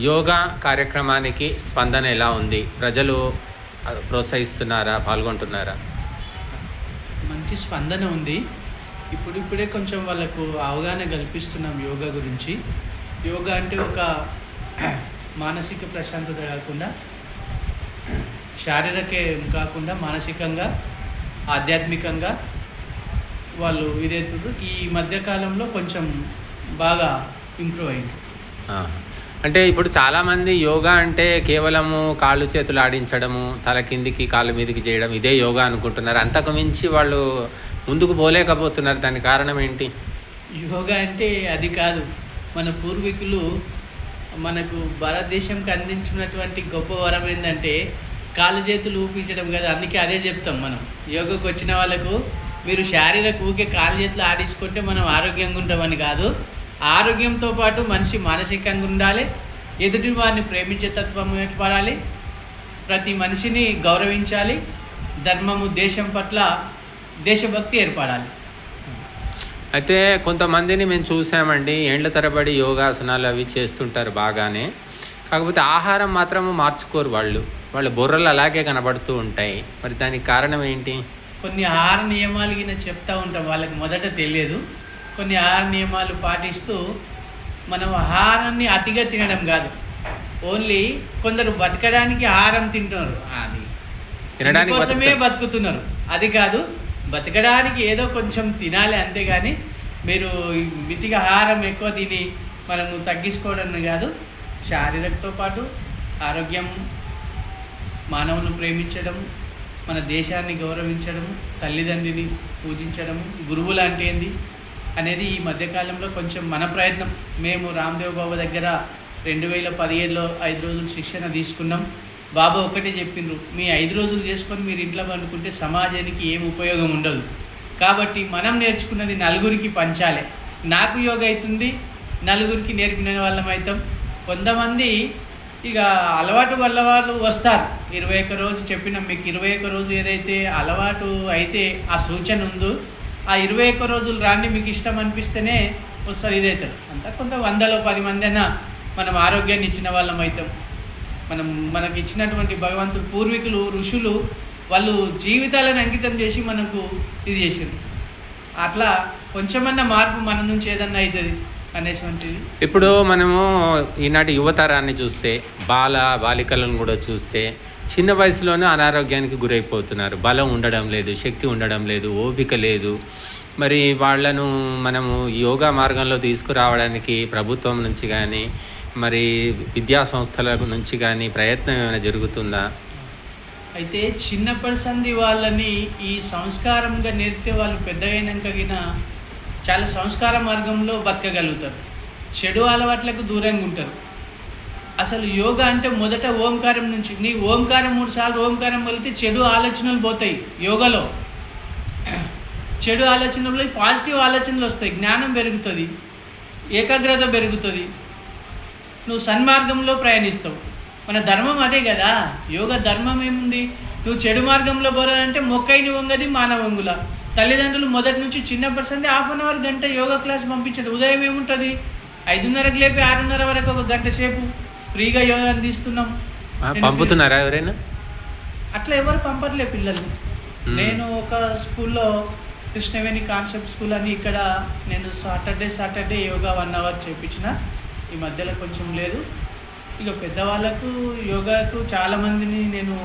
యోగా కార్యక్రమానికి స్పందన ఎలా ఉంది? ప్రజలు ప్రోత్సహిస్తున్నారా? పాల్గొంటున్నారా? మంచి స్పందన ఉంది. ఇప్పుడిప్పుడే కొంచెం వాళ్ళకు అవగాహన కల్పిస్తున్నాం యోగా గురించి. యోగా అంటే ఒక మానసిక ప్రశాంతత కాకుండా శారీరక కాకుండా మానసికంగా ఆధ్యాత్మికంగా వాళ్ళు ఇదైతున్నారు ఈ మధ్యకాలంలో కొంచెం బాగా ఇంప్రూవ్ అయింది. అంటే ఇప్పుడు చాలామంది యోగా అంటే కేవలము కాళ్ళు చేతులు ఆడించడము తల కిందికి కాళ్ళ మీదకి చేయడం ఇదే యోగా అనుకుంటున్నారు. అంతకు మించి వాళ్ళు ముందుకు పోలేకపోతున్నారు. దాని కారణం ఏంటి? యోగా అంటే అది కాదు. మన పూర్వీకులు మనకు భారతదేశంకి అందించినటువంటి గొప్ప వరం ఏంటంటే కాళ్ళు చేతులు ఊపించడం కదా. అందుకే అదే చెప్తాం మనం. యోగాకు వచ్చిన వాళ్ళకు మీరు శారీరక ఊకే కాళ్ళు చేతులు ఆడించుకుంటే మనం ఆరోగ్యంగా ఉంటామని కాదు. ఆరోగ్యంతో పాటు మనిషి మానసికంగా ఉండాలి ఎదుటి వారిని ప్రేమించే తత్వం ఏర్పడాలి ప్రతి మనిషిని గౌరవించాలి ధర్మము దేశం పట్ల దేశభక్తి ఏర్పడాలి. అయితే కొంతమందిని మేము చూసామండి ఏండ్ల తరబడి యోగాసనాలు అవి చేస్తుంటారు బాగానే. కాకపోతే ఆహారం మాత్రం మార్చుకోరు వాళ్ళు. వాళ్ళ బుర్రలు అలాగే కనబడుతూ ఉంటాయి. మరి దానికి కారణం ఏంటి? కొన్ని ఆహార నియమాలు చెప్తా ఉంటాం వాళ్ళకి మొదట తెలియదు. కొన్ని ఆహార నియమాలు పాటిస్తూ మనం ఆహారాన్ని అతిగా తినడం కాదు. ఓన్లీ కొందరు బతకడానికి ఆహారం తింటున్నారు. అది తినడానికి కోసమే. బతుకుతున్నారు. అది కాదు బతకడానికి ఏదో కొంచెం తినాలి అంతేగాని మీరు మితిగా ఆహారం ఎక్కువ తిని మనము తగ్గించుకోవడం కాదు శారీరకతో పాటు ఆరోగ్యం మానవుని ప్రేమించడం మన దేశాన్ని గౌరవించడం తల్లిదండ్రిని పూజించడం గురువులు అంటే ఏంది అనేది ఈ మధ్యకాలంలో కొంచెం మన ప్రయత్నం. మేము రామ్దేవ్ బాబు దగ్గర రెండు వేల పదిహేడులో ఐదు రోజులు శిక్షణ తీసుకున్నాం. బాబా ఒకటే చెప్పిండ్రు మీ ఐదు రోజులు చేసుకొని మీరు ఇంట్లో పండుకుంటే సమాజానికి ఏం ఉపయోగం ఉండదు. కాబట్టి మనం నేర్చుకున్నది నలుగురికి పంచాలి. నాకు యోగ అవుతుంది నలుగురికి నేర్పిన వాళ్ళం అవుతాం. కొంతమంది ఇక అలవాటు వల్ల వాళ్ళు వస్తారు. ఇరవై ఒక్క రోజు చెప్పినాం మీకు ఇరవై ఒక్క రోజు ఏదైతే అలవాటు అయితే ఆ సూచన ఉందో ఆ ఇరవై ఒక్క రోజులు రాండి మీకు ఇష్టం అనిపిస్తేనే వస్తారు ఇదవుతారు అంతా కొంత వందలో పది మంది అయినా మనం ఆరోగ్యాన్ని ఇచ్చిన వాళ్ళం అవుతాం మనం మనకి ఇచ్చినటువంటి భగవంతుడు పూర్వీకులు ఋషులు వాళ్ళు జీవితాలను అంకితం చేసి మనకు ఇది చేసారు అట్లా కొంచెమన్నా మార్పు మన నుంచి ఏదన్నా అవుతుంది అనేటువంటిది. ఇప్పుడు మనము ఈనాటి యువతరాన్ని చూస్తే బాల బాలికలను కూడా చూస్తే చిన్న వయసులోనే అనారోగ్యానికి గురైపోతున్నారు. బలం ఉండడం లేదు శక్తి ఉండడం లేదు ఓపిక లేదు. మరి వాళ్ళను మనము యోగా మార్గంలో తీసుకురావడానికి ప్రభుత్వం నుంచి కానీ మరి విద్యా సంస్థల నుంచి కానీ ప్రయత్నం ఏమైనా జరుగుతుందా? అయితే చిన్నప్పటి సంది వాళ్ళని ఈ సంస్కారంగా నేర్పితే వాళ్ళు పెద్దగైనాకగిన చాలా సంస్కార మార్గంలో బతకగలుగుతారు. చెడు అలవాట్లకు దూరంగా ఉంటారు అసలు యోగా అంటే మొదట ఓంకారం నుంచి. నీ ఓంకారం మూడు సార్లు ఓంకారం వెళ్తే చెడు ఆలోచనలు పోతాయి యోగాలో. చెడు ఆలోచనలు పాజిటివ్ ఆలోచనలు వస్తాయి. జ్ఞానం పెరుగుతుంది ఏకాగ్రత పెరుగుతుంది. నువ్వు సన్మార్గంలో ప్రయాణిస్తావు. మన ధర్మం అదే కదా. యోగ ధర్మం ఏముంది? నువ్వు చెడు మార్గంలో పోరాలంటే మొక్కైని వంగది మానవ వంగుల తల్లిదండ్రులు మొదటి నుంచి చిన్నప్పటి సంది హాఫ్ అన్ అవర్ గంట యోగా క్లాస్ పంపించండి. ఉదయం ఏముంటుంది? ఐదున్నరకు లేపి ఆరున్నర వరకు ఒక గంట సేపు. ఫ్రీగా యోగా అందిస్తున్నాం? పంపుతున్నారా ఎవరైనా? అట్లా ఎవరు పంపట్లే పిల్లల్ని. నేను ఒక స్కూల్లో కృష్ణవేణి కాన్సెప్ట్ స్కూల్ అని ఇక్కడ నేను Saturday Saturday yoga one hour చేయించిన ఈ మధ్యలో కొంచెం లేదు. ఇక పెద్దవాళ్ళకు యోగాకు చాలామందిని నేను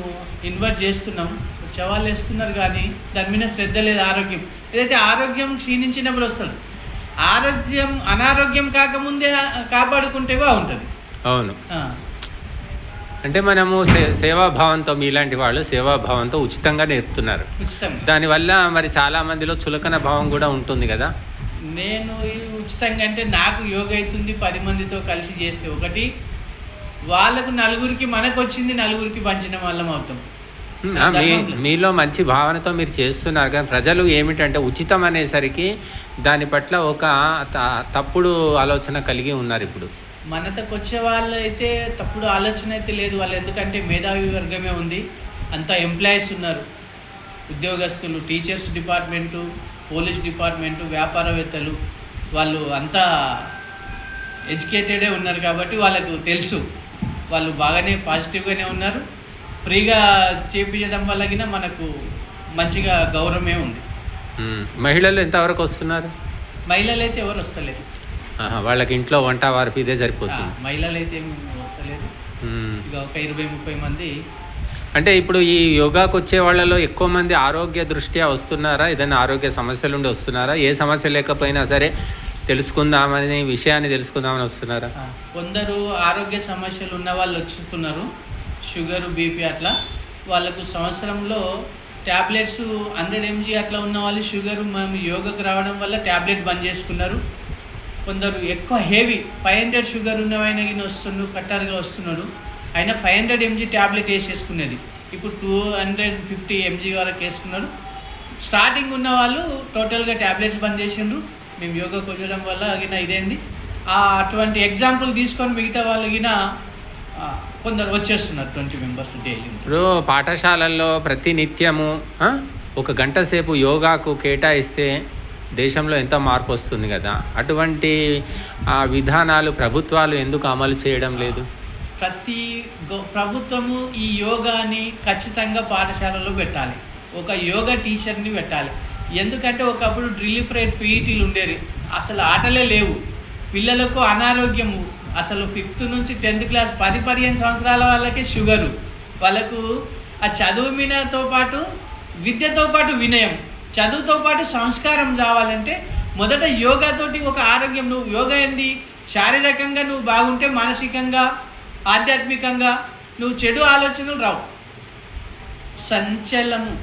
ఇన్వైట్ చేస్తున్నాం. వచ్చేవాళ్ళు వేస్తున్నారు కానీ దాని మీద శ్రద్ధ లేదు ఆరోగ్యం. ఏదైతే ఆరోగ్యం క్షీణించినప్పుడు వస్తుంది ఆరోగ్యం అనారోగ్యం కాకముందే కాపాడుకుంటే బాగుంటుంది. అవును. అంటే మనము సేవాభావంతో మీలాంటి వాళ్ళు సేవాభావంతో ఉచితంగా నేర్పుతున్నారు. దానివల్ల మరి చాలా మందిలో చులకన భావం కూడా ఉంటుంది కదా? నేను ఉచితంగా అంటే నాకు యోగా అవుతుంది పది మందితో కలిసి చేస్తే ఒకటి. వాళ్ళకు నలుగురికి మనకు వచ్చింది నలుగురికి పంచిన వాళ్ళం అవుతాం. మీ. మీలో మంచి భావనతో మీరు చేస్తున్నారు కానీ ప్రజలు ఏమిటంటే ఉచితం అనేసరికి దాని పట్ల ఒక తప్పుడు ఆలోచన కలిగి ఉన్నారు ఇప్పుడు. మనతకు వచ్చే వాళ్ళు అయితే తప్పుడు ఆలోచన అయితే లేదు. వాళ్ళు ఎందుకంటే మేధావి వర్గమే ఉంది. అంతా ఎంప్లాయీస్ ఉన్నారు. ఉద్యోగస్తులు టీచర్స్ డిపార్ట్మెంటు పోలీస్ డిపార్ట్మెంటు వ్యాపారవేత్తలు వాళ్ళు అంతా ఎడ్యుకేటెడే ఉన్నారు కాబట్టి వాళ్ళకు తెలుసు. వాళ్ళు బాగానే పాజిటివ్గానే ఉన్నారు. ఫ్రీగా చేపించడం వల్ల మనకు మంచిగా గౌరవమే ఉంది. మహిళలు ఎంతవరకు వస్తున్నారు? మహిళలు అయితే ఎవరు వస్తలేరు ఆహా, వాళ్ళకి ఇంట్లో వంట వార్పు ఇదే సరిపోతుంది. మహిళలు అయితే. ఇక ఒక ఇరవై ముప్పై మంది. అంటే ఇప్పుడు ఈ యోగాకు వచ్చే వాళ్ళలో ఎక్కువ మంది ఆరోగ్య దృష్ట్యా వస్తున్నారా? ఏదైనా ఆరోగ్య సమస్యలు ఉండి వస్తున్నారా? ఏ సమస్య లేకపోయినా సరే తెలుసుకుందామని విషయాన్ని తెలుసుకుందామని వస్తున్నారా? కొందరు ఆరోగ్య సమస్యలు ఉన్న వాళ్ళు వచ్చుతున్నారు. షుగర్ బీపీ అట్లా. వాళ్ళకు సంవత్సరంలో ట్యాబ్లెట్స్ హండ్రెడ్ ఎంజీ అట్లా ఉన్న వాళ్ళు షుగర్ మేము యోగాకు రావడం వల్ల ట్యాబ్లెట్ బంద్ చేసుకున్నారు. కొందరు ఎక్కువ హెవీ ఫైవ్ హండ్రెడ్ షుగర్ ఉన్నవైన గిన వస్తున్నాడు కట్టారుగా వస్తున్నాడు. ఆయన ఫైవ్ హండ్రెడ్ ఎంజీ ట్యాబ్లెట్ వేసేసుకునేది. ఇప్పుడు టూ హండ్రెడ్ ఫిఫ్టీ ఎంజీ వరకు వేసుకున్నాడు. స్టార్టింగ్ ఉన్న వాళ్ళు టోటల్గా ట్యాబ్లెట్స్ బంద్ చేసిండ్రు. మేము యోగా కుదరడం వల్ల అగిన ఇదేంది. అటువంటి ఎగ్జాంపుల్ తీసుకొని మిగతా వాళ్ళు కొందరు వచ్చేస్తున్నారు ట్వంటీ మెంబర్స్ డైలీ. ఇప్పుడు పాఠశాలల్లో ప్రతి నిత్యము ఒక గంట సేపు యోగాకు కేటాయిస్తే దేశంలో ఎంత మార్పు వస్తుంది కదా అటువంటి ఆ, విధానాలు ప్రభుత్వాలు ఎందుకు అమలు చేయడం లేదు? ప్రతి ప్రభుత్వము ఈ యోగాని ఖచ్చితంగా పాఠశాలలో పెట్టాలి. ఒక యోగా టీచర్ని పెట్టాలి. ఎందుకంటే ఒకప్పుడు రిలీఫ్ రేట్ పీఈటీలు ఉండేవి. అసలు ఆటలే లేవు. పిల్లలకు అనారోగ్యము. అసలు ఫిఫ్త్ నుంచి టెన్త్ క్లాస్ పది పదిహేను సంవత్సరాల వాళ్ళకి షుగరు. వాళ్ళకు ఆ చదువు మీదతో పాటు విద్యతో పాటు వినయం. చదువుతో పాటు సంస్కారం రావాలంటే మొదట యోగాతోటి ఒక ఆరోగ్యం. నువ్వు యోగా ఏంది? శారీరకంగా నువ్వు బాగుంటే మానసికంగా ఆధ్యాత్మికంగా నువ్వు చెడు ఆలోచనలు రావు. సంచలము.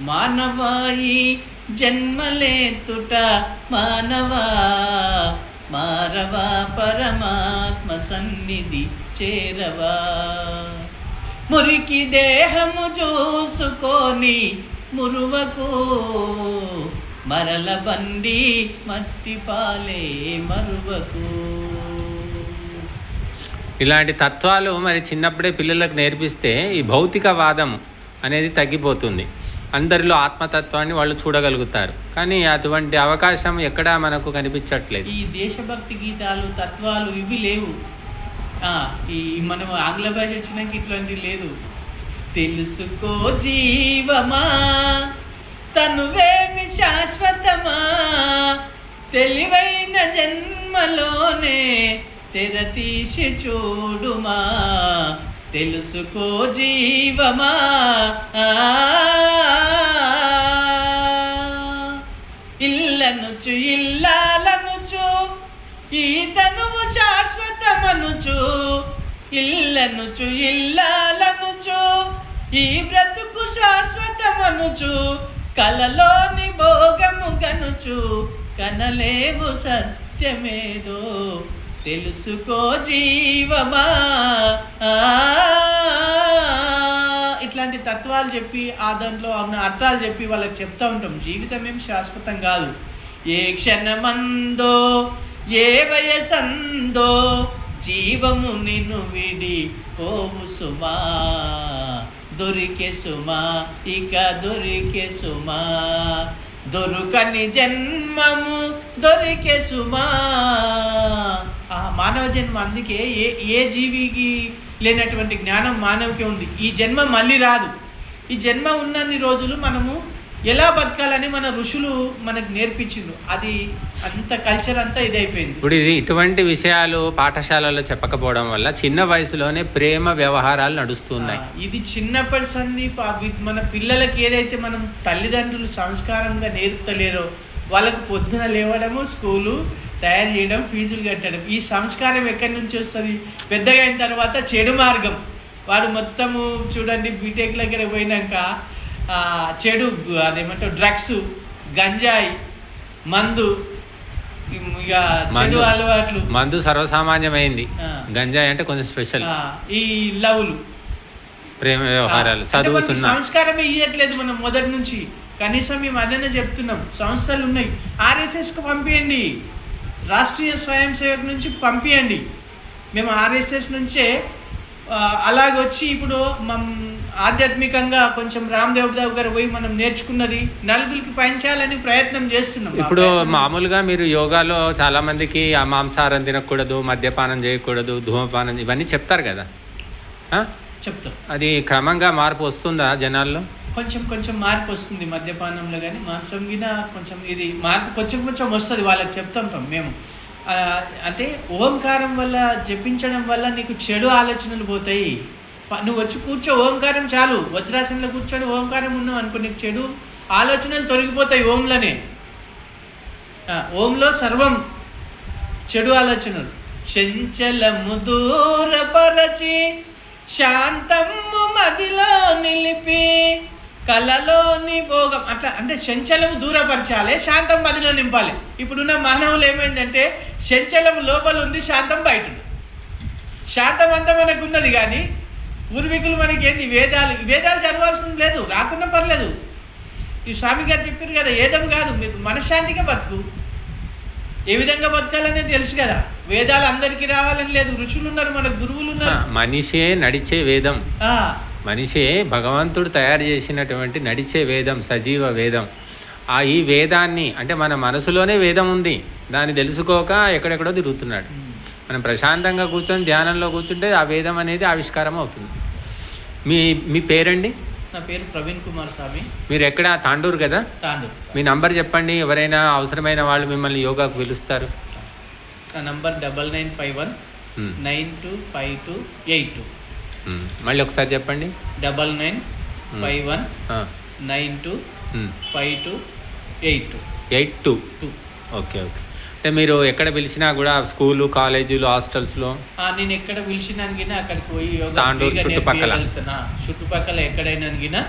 మానవాయి జన్మలేతుట మానవా మారవా పరమాత్మ సన్నిధి చేరవా. మురికి దేహము చూసుకొని మురువకు. మరల బండి మట్టి పాలే మరువకు. ఇలాంటి తత్వాలు మరి చిన్నప్పుడే పిల్లలకు నేర్పిస్తే ఈ భౌతికవాదం అనేది తగ్గిపోతుంది. అందరిలో ఆత్మతత్వాన్ని వాళ్ళు చూడగలుగుతారు. కానీ అటువంటి అవకాశం ఎక్కడా మనకు కనిపించట్లేదు. ఈ దేశభక్తి గీతాలు తత్వాలు ఇవి లేవు. ఈ మనం ఆంగ్ల భాష వచ్చినాక ఇట్లాంటివి లేదు. తెలుసుకో జీవమా? తనువేమి శాశ్వతమా? తెలివైన జన్మలోనే తెరతీసి చూడుమా? తెలుసుకో జీవమా? ఆ, ఇల్లనుచు ఇల్లాలనుచు ఈ తనువు శాశ్వతమనుచు ఇల్లనుచు ఇల్లాలనుచు ఈ బ్రతుకు శాశ్వతమనుచు కలలోని భోగము గనుచు కనలేవు సత్యమేదో తెలుసుకో జీవమా. ఆ, ఇట్లాంటి తత్వాలు చెప్పి ఆ దాంట్లో ఉన్న అర్థాలు చెప్పి వాళ్ళకి చెప్తా ఉంటాం. జీవితం ఏం శాశ్వతం కాదు. ఏ క్షణమందో ఏ వయసందో జీవము నిన్ను విడి పోవు సుమా. దొరికే సుమా ఇక దొరికే సుమా దొరుకని జన్మము దొరికే సుమా ఆ మానవ జన్మ అందుకే ఏ ఏ జీవికి లేనటువంటి జ్ఞానం మానవుకే ఉంది. ఈ జన్మ మళ్ళీ రాదు. ఈ జన్మ ఉన్నన్ని రోజులు మనము ఎలా బతకాలని మన ఋషులు మనకు నేర్పించిండ్రు. అది అంత కల్చర్ అంతా ఇదైపోయింది. ఇప్పుడు ఇది ఇటువంటి విషయాలు పాఠశాలలో చెప్పకపోవడం వల్ల చిన్న వయసులోనే ప్రేమ వ్యవహారాలు నడుస్తున్నాయి. ఇది చిన్నప్పటి సంది మన పిల్లలకి ఏదైతే మనం తల్లిదండ్రులు సంస్కారంగా నేర్పుతలేరో వాళ్ళకు పొద్దున లేవడము స్కూలు తయారు చేయడం ఫీజులు కట్టడం ఈ సంస్కారం ఎక్కడి నుంచి వస్తుంది? పెద్దగా అయిన తర్వాత చెడు మార్గం. వాడు మొత్తము చూడండి బీటెక్ దగ్గర పోయినాక చెడు అదేమంటారు డ్రగ్స్ గంజాయి మందు ఇక చెడు. అలవాట్లు. మందు సర్వసామాన్యమైంది. గంజాయి అంటే కొంచెం స్పెషల్ ఈ లవ్లు. ప్రేమ వ్యవహారాలు చదువు సంస్కారమే ఇవ్వట్లేదు మనం మొదటి నుంచి. కనీసం మేము అదనే చెప్తున్నాం సంస్థలు ఉన్నాయి. ఆర్ఎస్ఎస్కి పంపించండి రాష్ట్రీయ స్వయం సేవక్ నుంచి పంపించండి మేము ఆర్ఎస్ఎస్ నుంచే అలాగొచ్చి ఇప్పుడు మనం ఆధ్యాత్మికంగా కొంచెం రామ్దేవ్ దగ్గర పోయి మనం నేర్చుకున్నది నలుగురికి పంచాలని ప్రయత్నం చేస్తున్నాం ఇప్పుడు మామూలుగా మీరు యోగాలో చాలా మందికి ఆ మాంసాహారం తినకూడదు మద్యపానం చేయకూడదు ధూమపానం ఇవన్నీ చెప్తారు కదా? చెప్తాం. అది క్రమంగా మార్పు వస్తుందా జనాల్లో? కొంచెం కొంచెం మార్పు వస్తుంది మద్యపానంలో కానీ మాంసం గిన కొంచెం ఇది మార్పు కొంచెం కొంచెం వస్తుంది వాళ్ళకి చెప్తుంటాం మేము. అంటే ఓంకారం వల్ల జపించడం వల్ల నీకు చెడు ఆలోచనలు పోతాయి. నువ్వు వచ్చి కూర్చో ఓంకారం చాలు. వజ్రాసనంలో కూర్చొని ఓంకారం ఉన్నావు అనుకో నీకు చెడు ఆలోచనలు తొలగిపోతాయి ఓంలోనే. ఓంలో సర్వం చెడు ఆలోచనలు. చంచలము దూరపరచి శాంతము మదిలో నిలిపి కలలోని భోగం. అట్లా అంటే శంచలము దూరపరచాలి శాంతం మదిలో నింపాలి. ఇప్పుడున్న మానవులు ఏమైందంటే చంచలం లోపల ఉంది శాంతం బయట శాంతం అంతా మనకు ఉన్నది కానీ పూర్వీకులు మనకి ఏంది వేదాలు వేదాలు చదవాల్సిన లేదు. రాకున్నా పర్లేదు. ఈ స్వామి గారు చెప్పారు కదా ఏదం కాదు. మీకు మనశ్శాంతిగా బతుకు. ఏ విధంగా బతకాలనేది తెలుసు కదా. వేదాలు అందరికీ రావాలని లేదు. ఋషులు ఉన్నారు మన గురువులు ఉన్నారు మనిషే నడిచే వేదం. మనిషే భగవంతుడు తయారు చేసినటువంటి నడిచే వేదం సజీవ వేదం. ఆ ఈ వేదాన్ని అంటే మన మనసులోనే వేదం ఉంది. దాన్ని తెలుసుకోక ఎక్కడెక్కడో తిరుగుతున్నాడు. మనం ప్రశాంతంగా కూర్చొని ధ్యానంలో కూర్చుంటే ఆ వేదం అనేది ఆవిష్కారం అవుతుంది. మీ మీ పేరండి? నా పేరు ప్రవీణ్ కుమార్ స్వామి. మీరు ఎక్కడ తాండూరు కదా? తాండూరు. మీ నంబర్ చెప్పండి ఎవరైనా అవసరమైన వాళ్ళు మిమ్మల్ని యోగాకు పిలుస్తారు. నా number double nine five one nine two five two eight two. మళ్ళీ ఒకసారి చెప్పండి. Double nine five one nine two. Five two eight two. Two okay. Okay. Okay okay. అంటే మీరు ఎక్కడ పిలిచినా కూడా స్కూలు కాలేజీలు హాస్టల్స్లో? నేను ఎక్కడ పిలిచినాను గినా అక్కడికి పోయి తాండూరు చుట్టుపక్కల. చుట్టుపక్కల ఎక్కడైనా గినా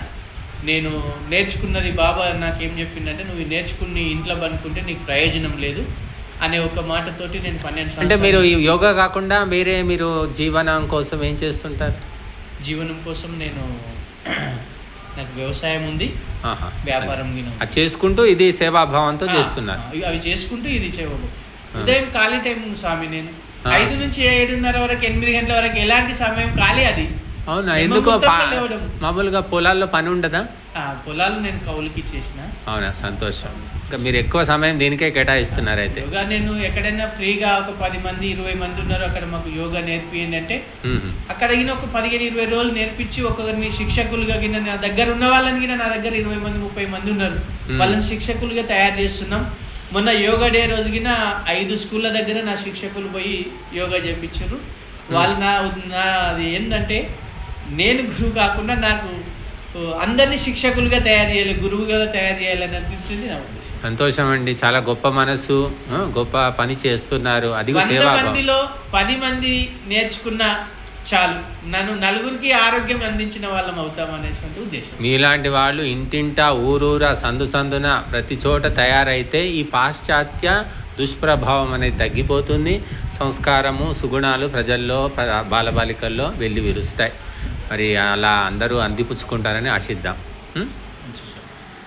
నేను నేర్చుకున్నది బాబా నాకేం చెప్పిందంటే నువ్వు నేర్చుకుని ఇంట్లో పనుకుంటే నీకు ప్రయోజనం లేదు అనే ఒక మాటతోటి నేను పన్నెండు అంటే మీరు యోగా కాకుండా వేరే మీరు జీవనం కోసం ఏం చేస్తుంటారు? జీవనం కోసం నేను నాకు వ్యవసాయం ఉంది. వ్యాపారం చేసుకుంటూ ఇది సేవాభావంతో చేస్తున్నారు. అవి చేసుకుంటూ ఇది చేయవు. ఉదయం ఖాళీ టైం ఉంది స్వామి నేను. ఐదు నుంచి ఏడున్నర వరకు ఎనిమిది గంటల వరకు ఎలాంటి సమయం ఖాళీ అది. అవునా? ఎందుకో. మామూలుగా పొలాల్లో పని ఉండదా? పొలాలు నేను కౌలుకి ఇచ్చేసిన. అవునా? సంతోషం. ఇంకా మీరు ఎక్కువ సమయం దీనికే కేటాయిస్తున్నారు అయితే. యోగా నేను ఎక్కడైనా ఫ్రీగా ఒక పది మంది ఇరవై మంది ఉన్నారు అక్కడ మాకు యోగా నేర్పియండి అంటే. అక్కడ గిన ఒక పదిహేను ఇరవై రోజులు నేర్పించి ఒకరిని శిక్షకులుగా గిన నా దగ్గర ఉన్న వాళ్ళని గిన నా దగ్గర ఇరవై మంది ముప్పై మంది ఉన్నారు. వాళ్ళని శిక్షకులుగా తయారు చేస్తున్నాం. మొన్న యోగా డే రోజు గిన ఐదు స్కూళ్ళ దగ్గర నా శిక్షకులు పోయి యోగా చేపించారు. వాళ్ళు నా అది ఏంటంటే నేను గురువు కాకుండా నాకు అందరినీ శిక్షకులుగా తయారు చేయాలి గురువుగా తయారు చేయాలని అనిపించింది నా ఉద్దేశం సంతోషం అండి చాలా గొప్ప మనస్సు గొప్ప పని చేస్తున్నారు. అది మందిలో పది మంది నేర్చుకున్న చాలు. నన్ను నలుగురికి ఆరోగ్యం అందించిన వాళ్ళం అవుతాం అనేటువంటి ఉద్దేశం. మీలాంటి వాళ్ళు ఇంటింటా ఊరూరా సందు సందున ప్రతి చోట తయారైతే ఈ పాశ్చాత్య దుష్ప్రభావం అనేది తగ్గిపోతుంది. సంస్కారము సుగుణాలు ప్రజల్లో ప్ర- బాలబాలికల్లో వెళ్ళి విరుస్తాయి మరి అలా అందరూ అందిపుచ్చుకుంటారని ఆశిద్దాం?